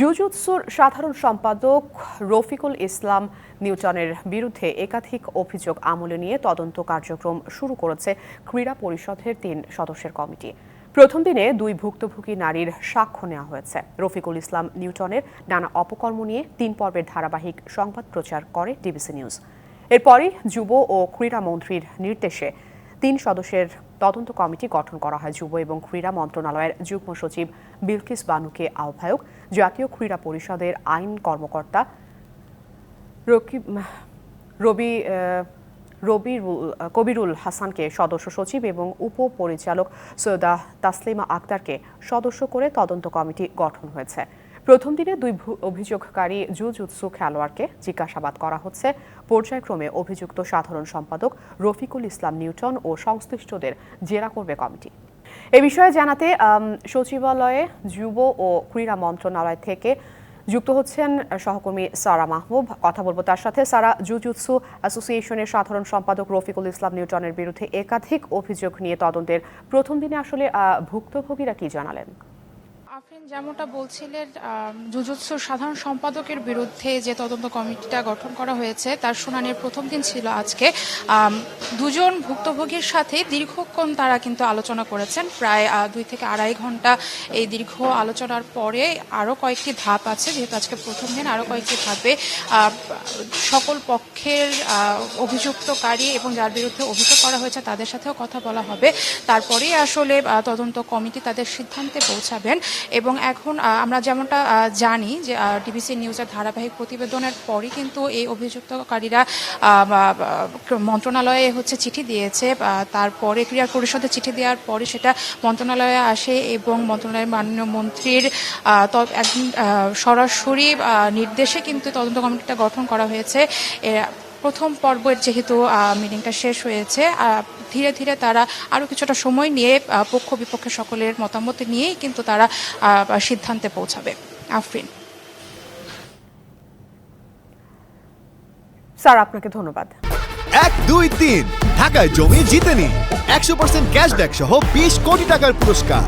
জুজুৎসুর সাধারণ সম্পাদক রফিকুল ইসলাম নিউটনের বিরুদ্ধে একাধিক অভিযোগ আমলে নিয়ে তদন্ত কার্যক্রম শুরু করেছে ক্রীড়া পরিষদের তিন সদস্যের কমিটি। প্রথম দিনে দুই ভুক্তভোগী নারীর সাক্ষ্য নেওয়া হয়েছে। রফিকুল ইসলাম নিউটনের নানা অপকর্ম নিয়ে তিন পর্বের ধারাবাহিক সংবাদ প্রচার করে ডিবিসি নিউজ। এরপরই যুব ও ক্রীড়া মন্ত্রীর নির্দেশে তিন সদস্যের তদন্ত কমিটি গঠন করা হয় যুব এবং ক্রীড়া মন্ত্রণালয়ের যুগ্ম সচিব বিলকিস বানুকে আহ্বায়ক। জাতীয় ক্রীড়া পরিষদের আইন কর্মকর্তা রকিব, রবি রবিরুল, কবিরুল হাসানকে সদস্য সচিব এবং উপপরিচালক সৈয়দা তাসলিমা আক্তারকে সদস্য করে তদন্ত কমিটি গঠন হয়েছে। প্রথম দিনে দুই অভিযোগকারী জুজুৎসু খেলোয়াড়কে জিজ্ঞাসাবাদ করা হচ্ছে। পর্যায়ক্রমে অভিযুক্ত সাধারণ সম্পাদক রফিকুল ইসলাম নিউটন ও সংশ্লিষ্টদের জেরা করবে কমিটি। এ বিষয়ে জানাতে সচিবালয়ে যুব ও ক্রীড়া মন্ত্রণালয় থেকে যুক্ত হচ্ছেন সহকর্মী সারা মাহবুব। কথা বলব তার সাথে। সারা জুজুৎসু অ্যাসোসিয়েশনের সাধারণ সম্পাদক রফিকুল ইসলাম নিউটনের বিরুদ্ধে একাধিক অভিযোগ নিয়ে তদন্তের প্রথম দিনে আসলে ভুক্তভোগীরা কি জানালেন? আফরিন, যেমনটা বলছিলেন জুজুৎসুর সাধারণ সম্পাদকের বিরুদ্ধে যে তদন্ত কমিটিটা গঠন করা হয়েছে, তার শুনানির প্রথম দিন ছিল আজকে। দুজন ভুক্তভোগীর সাথে দীর্ঘক্ষণ তারা কিন্তু আলোচনা করেছেন। প্রায় দুই থেকে আড়াই ঘণ্টা এই দীর্ঘ আলোচনার পরে আরও কয়েকটি ধাপ আছে, যেহেতু আজকে প্রথম দিন আরও কয়েকটি ধাপে সকল পক্ষের অভিযুক্তকারী এবং যার বিরুদ্ধে অভিযোগ করা হয়েছে তাদের সাথেও কথা বলা হবে। তারপরেই আসলে তদন্ত কমিটি তাদের সিদ্ধান্তে পৌঁছাবেন। এবং এখন আমরা যেমনটা জানি যে ডিবিসি নিউজের ধারাবাহিক প্রতিবেদনের পরই কিন্তু এই অভিযুক্তকারীরা মন্ত্রণালয়ে হচ্ছে চিঠি দিয়েছে তারপরে ক্রীড়া পরিষদে চিঠি দেওয়ার পরে সেটা মন্ত্রণালয়ে আসে এবং মন্ত্রণালয়ের মাননীয় মন্ত্রীর সরাসরি নির্দেশে কিন্তু তদন্ত কমিটিটা গঠন করা হয়েছে। প্রথম পর্বের যেহেতু মিটিংটা শেষ হয়েছে ধীরে ধীরে তারা আরও কিছুটা সময় নিয়ে পক্ষ বিপক্ষে সকলের মতামত নিয়েই কিন্তু তারা সিদ্ধান্তে পৌঁছাবে। আফরিন। স্যার আপনাকে ধন্যবাদ। এক দুই তিন। ঢাকায় জমি জিতে নিন একশো পার্সেন্ট ক্যাশব্যাক সহ বিশ কোটি টাকার পুরস্কার।